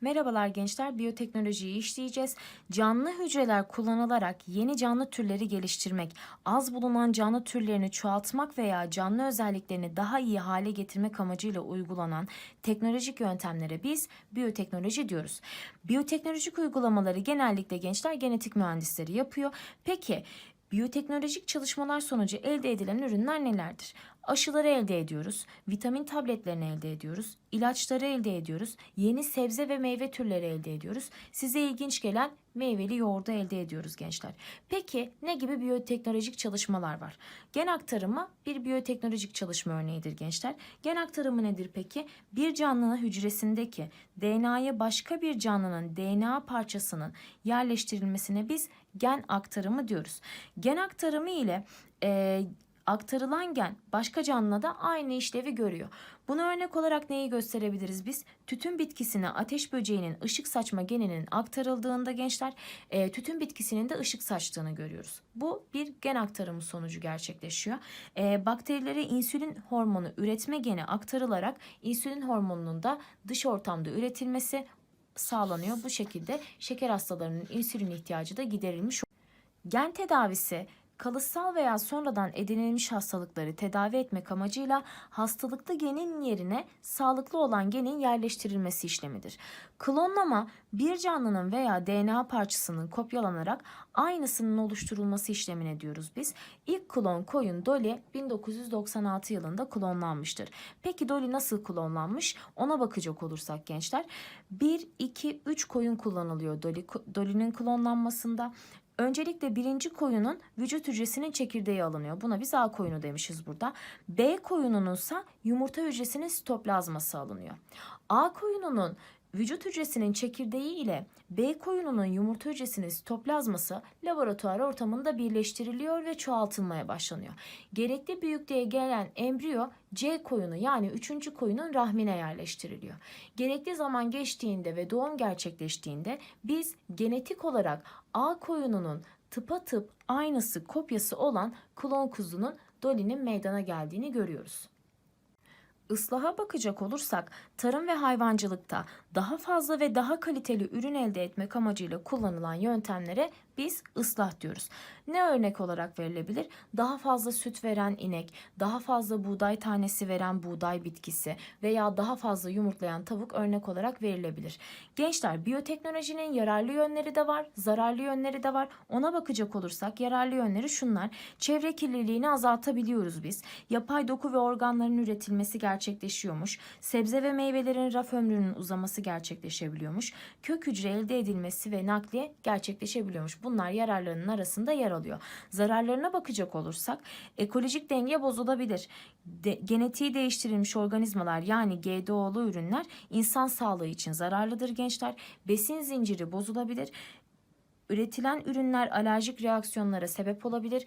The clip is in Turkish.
Merhabalar gençler, biyoteknolojiyi işleyeceğiz. Canlı hücreler kullanılarak yeni canlı türleri geliştirmek, az bulunan canlı türlerini çoğaltmak veya canlı özelliklerini daha iyi hale getirmek amacıyla uygulanan teknolojik yöntemlere biz biyoteknoloji diyoruz. Biyoteknolojik uygulamaları genellikle gençler genetik mühendisleri yapıyor. Peki biyoteknolojik çalışmalar sonucu elde edilen ürünler nelerdir? Aşıları elde ediyoruz, vitamin tabletlerini elde ediyoruz, ilaçları elde ediyoruz, yeni sebze ve meyve türleri elde ediyoruz. Size ilginç gelen meyveli yoğurdu elde ediyoruz gençler. Peki ne gibi biyoteknolojik çalışmalar var? Gen aktarımı bir biyoteknolojik çalışma örneğidir gençler. Gen aktarımı nedir peki? Bir canlının hücresindeki DNA'ya başka bir canlının DNA parçasının yerleştirilmesine biz gen aktarımı diyoruz. Gen aktarımı ile e, aktarılan gen başka canlıda da aynı işlevi görüyor. Buna örnek olarak neyi gösterebiliriz biz? Tütün bitkisine ateş böceğinin ışık saçma geninin aktarıldığında gençler e, tütün bitkisinin de ışık saçtığını görüyoruz. Bu bir gen aktarımı sonucu gerçekleşiyor. E, bakterilere insülin hormonu üretme geni aktarılarak insülin hormonunun da dış ortamda üretilmesi sağlanıyor. Bu şekilde şeker hastalarının insülin ihtiyacı da giderilmiş Gen tedavisi kalıtsal veya sonradan edinilmiş hastalıkları tedavi etmek amacıyla hastalıklı genin yerine sağlıklı olan genin yerleştirilmesi işlemidir. Klonlama bir canlının veya DNA parçasının kopyalanarak aynısının oluşturulması işlemine diyoruz biz. İlk klon koyun Dolly 1996 yılında klonlanmıştır. Peki Dolly nasıl klonlanmış? Ona bakacak olursak gençler 1, 2, 3 koyun kullanılıyor Dolly, Dolly'nin klonlanmasında. Öncelikle birinci koyunun vücut hücresinin çekirdeği alınıyor. Buna biz A koyunu demişiz burada. B koyununun ise yumurta hücresinin sitoplazması alınıyor. A koyununun vücut hücresinin çekirdeği ile B koyununun yumurta hücresinin sitoplazması laboratuvar ortamında birleştiriliyor ve çoğaltılmaya başlanıyor. Gerekli büyüklüğe gelen embriyo C koyunu yani üçüncü koyunun rahmine yerleştiriliyor. Gerekli zaman geçtiğinde ve doğum gerçekleştiğinde biz genetik olarak A koyununun tıpatıp aynısı kopyası olan klon kuzunun Dolly'nin meydana geldiğini görüyoruz. Islaha bakacak olursak tarım ve hayvancılıkta daha fazla ve daha kaliteli ürün elde etmek amacıyla kullanılan yöntemlere biz ıslah diyoruz. Ne örnek olarak verilebilir? Daha fazla süt veren inek, daha fazla buğday tanesi veren buğday bitkisi veya daha fazla yumurtlayan tavuk örnek olarak verilebilir. Gençler biyoteknolojinin yararlı yönleri de var, zararlı yönleri de var. Ona bakacak olursak yararlı yönleri şunlar. Çevre kirliliğini azaltabiliyoruz biz. Yapay doku ve organların üretilmesi gerçekleşiyormuş. Sebze ve meyvelerin raf ömrünün uzaması gerçekleşebiliyormuş. Kök hücre elde edilmesi ve nakliye gerçekleşebiliyormuş. Bunlar yararlarının arasında yer alıyor. Zararlarına bakacak olursak ekolojik denge bozulabilir. De, genetiği değiştirilmiş organizmalar yani GDO'lu ürünler insan sağlığı için zararlıdır gençler. Besin zinciri bozulabilir. Üretilen ürünler alerjik reaksiyonlara sebep olabilir.